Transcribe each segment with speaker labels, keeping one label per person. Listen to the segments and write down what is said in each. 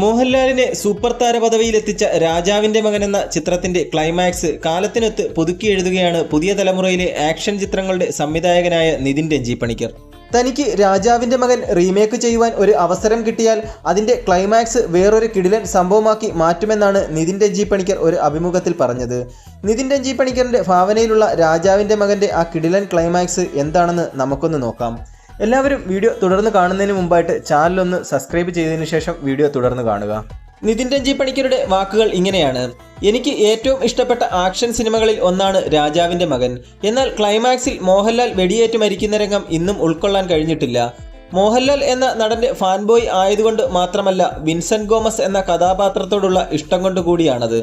Speaker 1: മോഹൻലാലിനെ സൂപ്പർ താര പദവിയിലെത്തിച്ച രാജാവിന്റെ മകൻ എന്ന ചിത്രത്തിന്റെ ക്ലൈമാക്സ് കാലത്തിനൊത്ത് പുതുക്കി എഴുതുകയാണ് പുതിയ തലമുറയിലെ ആക്ഷൻ ചിത്രങ്ങളുടെ സംവിധായകനായ നിതിൻ രഞ്ജി പണിക്കർ തനിക്ക് രാജാവിന്റെ മകൻ റീമേക്ക് ചെയ്യുവാൻ ഒരു അവസരം കിട്ടിയാൽ അതിന്റെ ക്ലൈമാക്സ് വേറൊരു കിടിലൻ സംഭവമാക്കി മാറ്റുമെന്നാണ് നിതിൻ രഞ്ജി പണിക്കർ ഒരു അഭിമുഖത്തിൽ പറഞ്ഞത്. നിതിൻ രഞ്ജി പണിക്കറിന്റെ ഭാവനയിലുള്ള രാജാവിന്റെ മകന്റെ ആ കിടിലൻ ക്ലൈമാക്സ് എന്താണെന്ന് നമുക്കൊന്ന് നോക്കാം. എല്ലാവരും വീഡിയോ തുടർന്ന് കാണുന്നതിന് മുമ്പായിട്ട് ചാനലൊന്ന് സബ്സ്ക്രൈബ് ചെയ്തതിനു ശേഷം വീഡിയോ തുടർന്ന് കാണുക. നിതിൻ രഞ്ജി പണിക്കരുടെ വാക്കുകൾ ഇങ്ങനെയാണ്. എനിക്ക് ഏറ്റവും ഇഷ്ടപ്പെട്ട ആക്ഷൻ സിനിമകളിൽ ഒന്നാണ് രാജാവിന്റെ മകൻ. എന്നാൽ ക്ലൈമാക്സിൽ മോഹൻലാൽ വെടിയേറ്റ് മരിക്കുന്ന രംഗം ഇന്നും ഉൾക്കൊള്ളാൻ കഴിഞ്ഞിട്ടില്ല. മോഹൻലാൽ എന്ന നടന്റെ ഫാൻ ബോയ് ആയതുകൊണ്ട് മാത്രമല്ല വിൻസെന്റ് ഗോമസ് എന്ന കഥാപാത്രത്തോടുള്ള ഇഷ്ടം കൊണ്ട് കൂടിയാണത്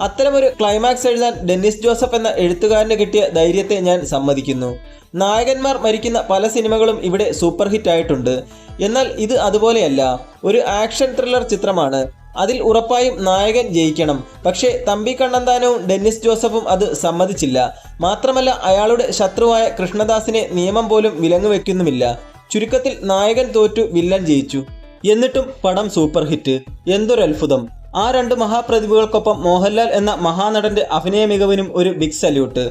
Speaker 1: അത്തരമൊരു ക്ലൈമാക്സ് എഴുതാൻ ഡെന്നിസ് ജോസഫ് എന്ന എഴുത്തുകാരന് കിട്ടിയ ധൈര്യത്തെ ഞാൻ സമ്മതിക്കുന്നു. നായകന്മാർ മരിക്കുന്ന പല സിനിമകളും ഇവിടെ സൂപ്പർ ഹിറ്റ് ആയിട്ടുണ്ട് എന്നാൽ ഇത് അതുപോലെയല്ല. ഒരു ആക്ഷൻ ത്രില്ലർ ചിത്രമാണ്. അതിൽ ഉറപ്പായും നായകൻ ജയിക്കണം. പക്ഷേ തമ്പി കണ്ണന്താനവും ഡെന്നിസ് ജോസഫും അത് സമ്മതിച്ചില്ല. മാത്രമല്ല അയാളുടെ ശത്രുവായ കൃഷ്ണദാസിനെ നിയമം പോലും വിലങ്ങുവെക്കുന്നുമില്ല. ചുരുക്കത്തിൽ നായകൻ തോറ്റു വില്ലൻ ജയിച്ചു. എന്നിട്ടും പടം സൂപ്പർ ഹിറ്റ് എന്തൊരു അത്ഭുതം ആ രണ്ട് മഹാപ്രതിഭകൾക്കൊപ്പം മോഹൻലാൽ എന്ന മഹാനടന്റെ അഭിനയ മികവിനും ഒരു ബിഗ് സല്യൂട്ട്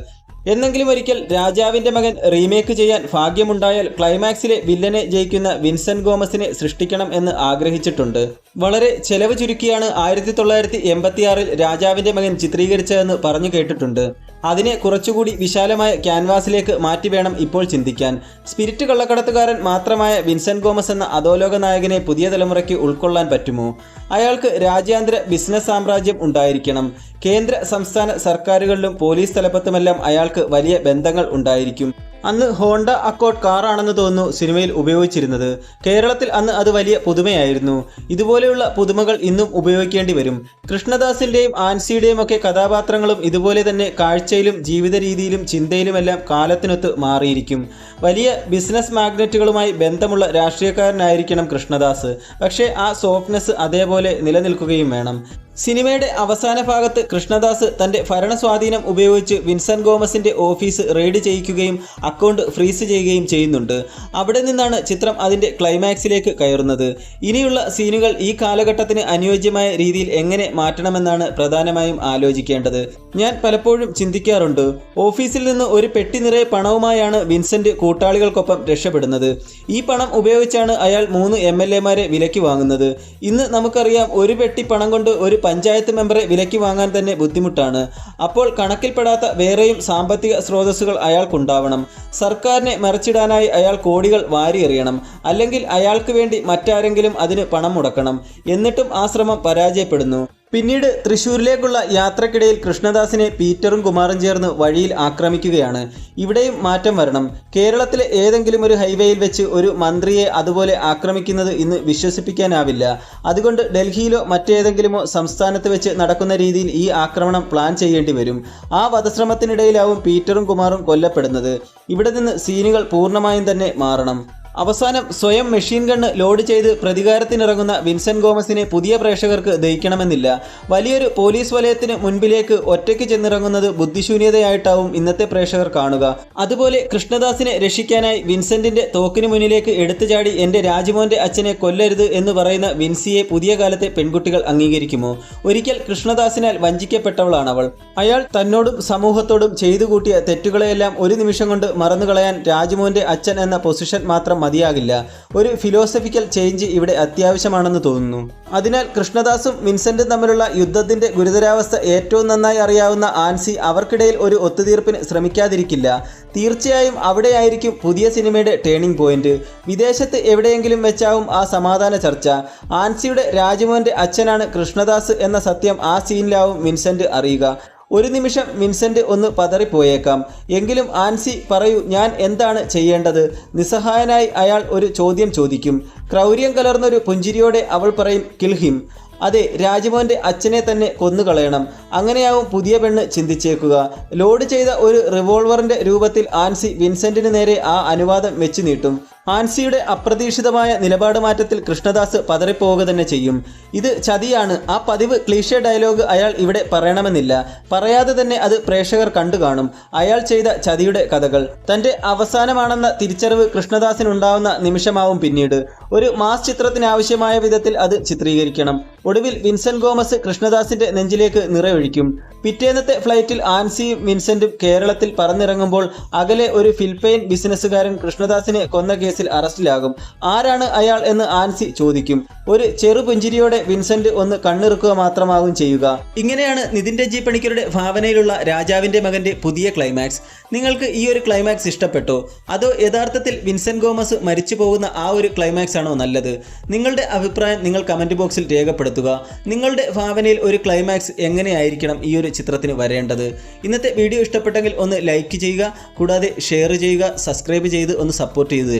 Speaker 1: എന്നെങ്കിലും ഒരിക്കൽ രാജാവിന്റെ മകൻ റീമേക്ക് ചെയ്യാൻ ഭാഗ്യമുണ്ടായാൽ ക്ലൈമാക്സിലെ വില്ലനെ ജയിക്കുന്ന വിൻസെന്റ് ഗോമസിനെ സൃഷ്ടിക്കണം എന്ന് ആഗ്രഹിച്ചിട്ടുണ്ട്. വളരെ ചെലവ് ചുരുക്കിയാണ് ആയിരത്തി തൊള്ളായിരത്തി എൺപത്തിയാറിൽ രാജാവിന്റെ മകൻ ചിത്രീകരിച്ചതെന്ന് പറഞ്ഞു കേട്ടിട്ടുണ്ട്. അതിനെ കുറച്ചുകൂടി വിശാലമായ ക്യാൻവാസിലേക്ക് മാറ്റി വേണം ഇപ്പോൾ ചിന്തിക്കാൻ. സ്പിരിറ്റ് കള്ളക്കടത്തുകാരൻ മാത്രമായ വിൻസെന്റ് ഗോമസ് എന്ന അധോലോക നായകനെ പുതിയ തലമുറയ്ക്ക് ഉൾക്കൊള്ളാൻ പറ്റുമോ? അയാൾക്ക് രാജ്യാന്തര ബിസിനസ് സാമ്രാജ്യം ഉണ്ടായിരിക്കണം. കേന്ദ്ര സംസ്ഥാന സർക്കാരുകളിലും പോലീസ് തലപ്പത്തുമെല്ലാം അയാൾക്ക് വലിയ ബന്ധങ്ങൾ ഉണ്ടായിരിക്കും. അന്ന് ഹോണ്ട അക്കോഡ് കാറാണെന്ന് തോന്നുന്നു സിനിമയിൽ ഉപയോഗിച്ചിരുന്നത്. കേരളത്തിൽ അന്ന് അത് വലിയ പുതുമയായിരുന്നു. ഇതുപോലെയുള്ള പുതുമകൾ ഇന്നും ഉപയോഗിക്കേണ്ടി വരും. കൃഷ്ണദാസിന്റെയും ആൻസിയുടെയും ഒക്കെ കഥാപാത്രങ്ങളും ഇതുപോലെ തന്നെ കാഴ്ചയിലും ജീവിത രീതിയിലും ചിന്തയിലുമെല്ലാം കാലത്തിനൊത്ത് മാറിയിരിക്കും. വലിയ ബിസിനസ് മാഗ്നറ്റുകളുമായി ബന്ധമുള്ള രാഷ്ട്രീയക്കാരനായിരിക്കണം കൃഷ്ണദാസ്. പക്ഷേ ആ സോഫ്റ്റ്നെസ് അതേപോലെ നിലനിൽക്കുകയും വേണം. സിനിമയുടെ അവസാന ഭാഗത്ത് കൃഷ്ണദാസ് തന്റെ ഭരണസ്വാധീനം ഉപയോഗിച്ച് വിൻസെന്റ് ഗോമസിന്റെ ഓഫീസ് റെയ്ഡ് ചെയ്യിക്കുകയും അക്കൗണ്ട് ഫ്രീസ് ചെയ്യുകയും ചെയ്യുന്നുണ്ട്. അവിടെ നിന്നാണ് ചിത്രം അതിന്റെ ക്ലൈമാക്സിലേക്ക് കയറുന്നത്. ഇനിയുള്ള സീനുകൾ ഈ കാലഘട്ടത്തിന് അനുയോജ്യമായ രീതിയിൽ എങ്ങനെ മാറ്റണമെന്നാണ് പ്രധാനമായും ആലോചിക്കേണ്ടത്. ഞാൻ പലപ്പോഴും ചിന്തിക്കാറുണ്ട് ഓഫീസിൽ നിന്ന് ഒരു പെട്ടി നിറയെ പണവുമായാണ് വിൻസെന്റ് കൂട്ടാളികൾക്കൊപ്പം രക്ഷപ്പെടുന്നത്. ഈ പണം ഉപയോഗിച്ചാണ് അയാൾ മൂന്ന് എം വിലയ്ക്ക് വാങ്ങുന്നത്. ഇന്ന് നമുക്കറിയാം ഒരു പെട്ടി പണം കൊണ്ട് ഒരു പഞ്ചായത്ത് മെമ്പറെ വിലയ്ക്ക് വാങ്ങാൻ തന്നെ ബുദ്ധിമുട്ടാണ്. അപ്പോൾ കണക്കിൽപ്പെടാത്ത വേറെയും സാമ്പത്തിക സ്രോതസ്സുകൾ അയാൾക്കുണ്ടാവണം. സർക്കാരിനെ മറിച്ചിടാനായി അയാൾ കോടികൾ വാരിയെറിയണം അല്ലെങ്കിൽ അയാൾക്ക് വേണ്ടി മറ്റാരെങ്കിലും അതിന് പണം മുടക്കണം. എന്നിട്ടും ആ ശ്രമം പരാജയപ്പെടുന്നു. പിന്നീട് തൃശൂരിലേക്കുള്ള യാത്രക്കിടയിൽ കൃഷ്ണദാസിനെ പീറ്ററും കുമാറും ചേർന്ന് വഴിയിൽ ആക്രമിക്കുകയാണ്. ഇവിടെയും മാറ്റം വരണം. കേരളത്തിലെ ഏതെങ്കിലും ഒരു ഹൈവേയിൽ വെച്ച് ഒരു മന്ത്രിയെ അതുപോലെ ആക്രമിക്കുന്നത് ഇന്ന് വിശ്വസിപ്പിക്കാനാവില്ല. അതുകൊണ്ട് ഡൽഹിയിലോ മറ്റേതെങ്കിലുമോ സംസ്ഥാനത്ത് വെച്ച് നടക്കുന്ന രീതിയിൽ ഈ ആക്രമണം പ്ലാൻ ചെയ്യേണ്ടി വരും. ആ വധശ്രമത്തിനിടയിലാവും പീറ്ററും കുമാറും കൊല്ലപ്പെടുന്നത്. ഇവിടെ നിന്ന് സീനുകൾ പൂർണമായും തന്നെ മാറണം. അവസാനം സ്വയം മെഷീൻ ഗണ്ണ് ലോഡ് ചെയ്ത് പ്രതികാരത്തിനിറങ്ങുന്ന വിൻസെന്റ് ഗോമസിനെ പുതിയ പ്രേക്ഷകർക്ക് ദഹിക്കണമെന്നില്ല. വലിയൊരു പോലീസ് വലയത്തിന് മുൻപിലേക്ക് ഒറ്റയ്ക്ക് ചെന്നിറങ്ങുന്നത് ബുദ്ധിശൂന്യതയായിട്ടാവും ഇന്നത്തെ പ്രേക്ഷകർ കാണുക. അതുപോലെ കൃഷ്ണദാസിനെ രക്ഷിക്കാനായി വിൻസെന്റിന്റെ തോക്കിന് മുന്നിലേക്ക് എടുത്തുചാടി എന്റെ രാജ്മോന്റെ അച്ഛനെ കൊല്ലരുത് എന്ന് പറയുന്ന വിൻസിയെ പുതിയ കാലത്തെ പെൺകുട്ടികൾ അംഗീകരിക്കുമോ? ഒരിക്കൽ കൃഷ്ണദാസിനാൽ വഞ്ചിക്കപ്പെട്ടവളാണ് അവൾ അയാൾ തന്നോടും സമൂഹത്തോടും ചെയ്തു കൂട്ടിയ തെറ്റുകളെയെല്ലാം ഒരു നിമിഷം കൊണ്ട് മറന്നുകളയാൻ രാജ്മോന്റെ അച്ഛൻ എന്ന പൊസിഷൻ മാത്രം മതിയാകില്ല. ഒരു ഫിലോസഫിക്കൽ ചേഞ്ച് ഇവിടെ അത്യാവശ്യമാണെന്ന് തോന്നുന്നു. അതിനാൽ കൃഷ്ണദാസും വിൻസെന്റും തമ്മിലുള്ള യുദ്ധത്തിന്റെ ഗുരുതരാവസ്ഥ ഏറ്റവും നന്നായി അറിയാവുന്ന ആൻസി അവർക്കിടയിൽ ഒരു ഒത്തുതീർപ്പിന് ശ്രമിക്കാതിരിക്കില്ല. തീർച്ചയായും അവിടെയായിരിക്കും പുതിയ സിനിമയുടെ ടേണിംഗ് പോയിന്റ് വിദേശത്ത് എവിടെയെങ്കിലും വെച്ചാവും ആ സമാധാന ചർച്ച. ആൻസിയുടെ രാജമോഹന്റെ അച്ഛനാണ് കൃഷ്ണദാസ് എന്ന സത്യം ആ സീനിലാവും വിൻസെന്റ് അറിയുക. ഒരു നിമിഷം വിൻസെന്റ് ഒന്ന് പതറിപ്പോയേക്കാം. എങ്കിലും ആൻസി പറയൂ ഞാൻ എന്താണ് ചെയ്യേണ്ടത്? നിസ്സഹായനായി അയാൾ ഒരു ചോദ്യം ചോദിക്കും. ക്രൗര്യം കലർന്നൊരു പുഞ്ചിരിയോടെ അവൾ പറയും കിൽഹിം അതെ രാജ്മോഹന്റെ അച്ഛനെ തന്നെ കൊന്നുകളയണം. അങ്ങനെയാവും പുതിയ പെണ്ണ് ചിന്തിച്ചേക്കുക. ലോഡ് ചെയ്ത ഒരു റിവോൾവറിന്റെ രൂപത്തിൽ ആൻസി വിൻസെന്റിന് നേരെ ആ അനുവാദം വെച്ചു നീട്ടും ആൻസിയുടെ അപ്രതീക്ഷിതമായ നിലപാട് മാറ്റത്തിൽ കൃഷ്ണദാസ് പതറിപ്പോവുക തന്നെ ചെയ്യും. ഇത് ചതിയാണ്. ആ പതിവ് ക്ലീഷ ഡയലോഗ് അയാൾ ഇവിടെ പറയണമെന്നില്ല. പറയാതെ തന്നെ അത് പ്രേക്ഷകർ കണ്ടു കാണും. അയാൾ ചെയ്ത ചതിയുടെ കഥകൾ. തന്റെ അവസാനമാണെന്ന തിരിച്ചറിവ് കൃഷ്ണദാസിനുണ്ടാവുന്ന നിമിഷമാവും പിന്നീട്. ഒരു മാസ് ചിത്രത്തിനാവശ്യമായ വിധത്തിൽ അത് ചിത്രീകരിക്കണം. ഒടുവിൽ വിൻസെന്റ് ഗോമസ് കൃഷ്ണദാസിന്റെ നെഞ്ചിലേക്ക് നിറയൊഴിക്കും. പിറ്റേന്നത്തെ ഫ്ലൈറ്റിൽ ആൻസിയും വിൻസെന്റും കേരളത്തിൽ പറന്നിറങ്ങുമ്പോൾ അകലെ ഒരു ഫിലിപ്പൈൻ ബിസിനസ്സുകാരൻ കൃഷ്ണദാസിനെ കൊന്ന കേസിൽ അറസ്റ്റിലാകും. ആരാണ് അയാൾ എന്ന് ആൻസി ചോദിക്കും. ഒരു ചെറുപുഞ്ചിരിയോടെ വിൻസെന്റ് ഒന്ന് കണ്ണിറുക്കുക മാത്രമാകും ചെയ്യുക. ഇങ്ങനെയാണ് നിതിൻ രഞ്ജി പണിക്കരുടെ ഭാവനയിലുള്ള രാജാവിന്റെ മകന്റെ പുതിയ ക്ലൈമാക്സ്. നിങ്ങൾക്ക് ഈ ഒരു ക്ലൈമാക്സ് ഇഷ്ടപ്പെട്ടോ? അതോ യഥാർത്ഥത്തിൽ വിൻസെന്റ് ഗോമസ് മരിച്ചു പോകുന്ന ആ ഒരു ക്ലൈമാക്സ് ആണോ നല്ലത്? നിങ്ങളുടെ അഭിപ്രായം നിങ്ങൾ കമന്റ് ബോക്സിൽ രേഖപ്പെടുത്തുക. നിങ്ങളുടെ ഭാവനയിൽ ഒരു ക്ലൈമാക്സ് എങ്ങനെയായിരിക്കണം ഈ ഒരു ചിത്രത്തിന് വരേണ്ടത് ഇന്നത്തെ വീഡിയോ ഇഷ്ടപ്പെട്ടെങ്കിൽ ഒന്ന് ലൈക്ക് ചെയ്യുക കൂടാതെ ഷെയർ ചെയ്യുക സബ്സ്ക്രൈബ് ചെയ്ത് ഒന്ന് സപ്പോർട്ട് ചെയ്ത്.